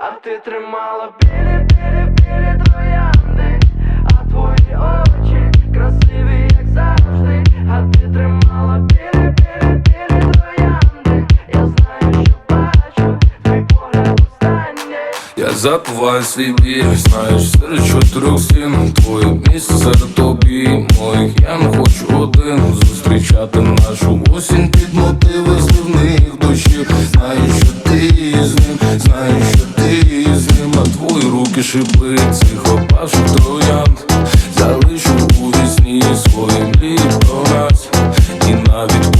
а ти тримала білі, білі, білі троянди, а твої очі красиві, як завжди, а ти тримала білі, білі, білі троянди. Я знаю, що бачу, твій погляд останній. Я забуваю свій біль, знаєш, серед чотирьох стін Твоє місце серед тобі моїх Я не хочу один зустрічати нашу осінь під мотиви шипи цих опавших троянд. Залишу у вісні свої мрії про нас. І навіть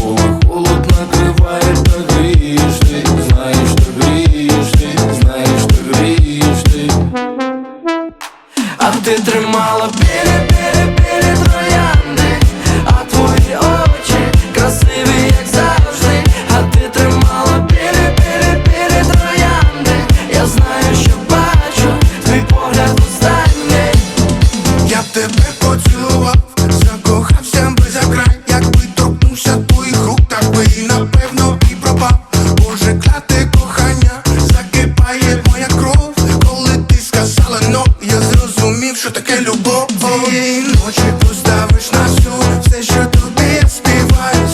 я зрозумів, що таке любов. Цієї ночі поставиш на суд все, що тобі я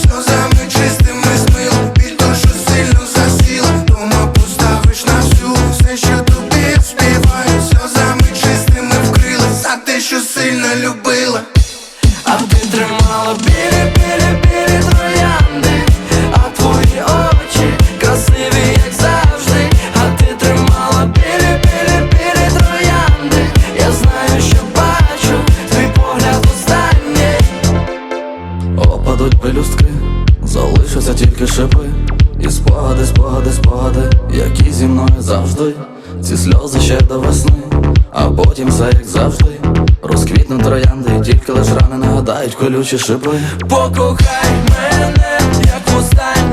сльозами чистими смил то, що сильно засіла. Дома поставиш на всю все, що тобі я сльозами чистими вкрила за те, що сильно любила. А ти тримала тільки шипи. І спогади, спогади, спогади, які зі мною завжди. Ці сльози ще до весни, а потім все як завжди. Розквітнуть троянди, і тільки лиш рани нагадають колючі шипи. Покохай мене, як востаннє